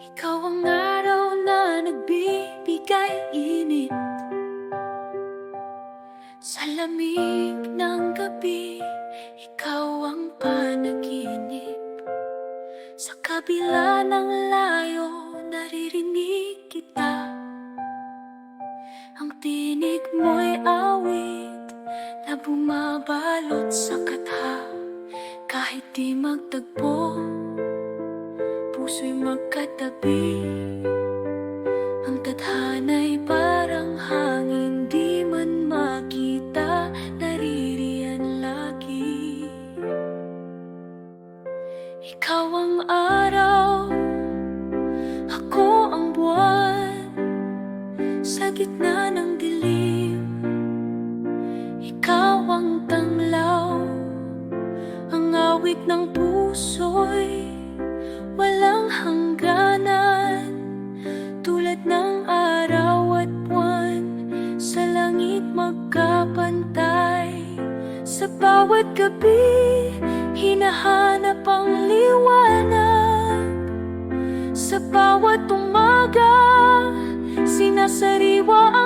Ikaw ang araw na nagbibigay init. Sa lamig ng gabi Ikaw ang panaginip. Sa kabila ng layo Naririnig kita. Ang tinig mo'y awit Na bumabalot sa katha Kahit di magtagpo Puso'y magkatabi. Ang tadhana'y parang hangin Di man makita Naririyan lagi. Ikaw ang araw Ako ang buwan Sa gitna ng dilim. Ikaw ang tanglaw Ang awit ng puso'y hangganan Tulad ng araw at buwan Sa langit magkapantay. Sa bawat gabi Hinahanap ang liwanag. Sa bawat umaga Sinasariwa ang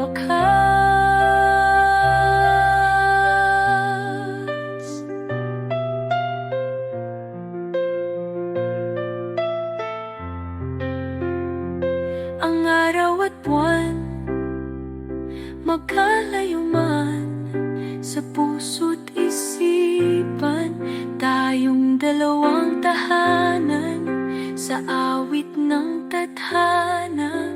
wakas. Ang araw at buwan Magkalayo man Sa puso't isipan Tayong dalawang tahanan Sa awit ng tadhana.